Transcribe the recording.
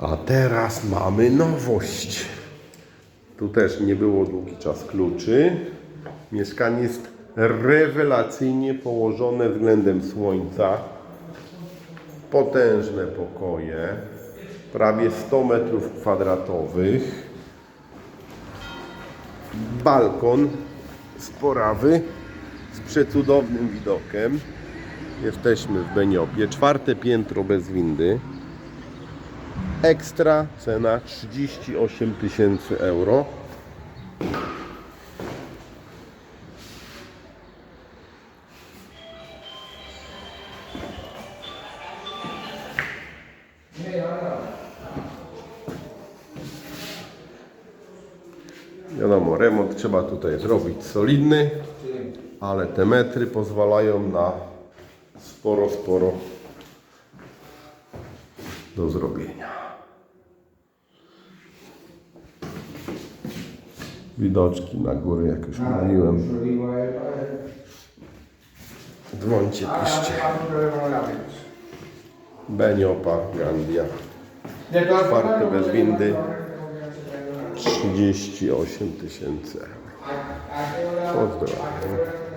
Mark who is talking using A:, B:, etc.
A: A teraz mamy nowość. Tu też nie było długi czas kluczy. Mieszkanie jest rewelacyjnie położone względem słońca. Potężne pokoje, prawie 100 metrów kwadratowych. Balkon sporawy z przecudownym widokiem. Jesteśmy w Beniopie. Czwarte piętro bez windy. Ekstra cena 38 tysięcy euro. Wiadomo, remont trzeba tutaj zrobić solidny, ale te metry pozwalają na sporo, sporo do zrobienia. Widoczki na góry, jak już mówiłem. Dzwońcie, piszcie. Beniopa, Gandia. Czwarty bez windy. 38 tysięcy euro. Pozdrawiam.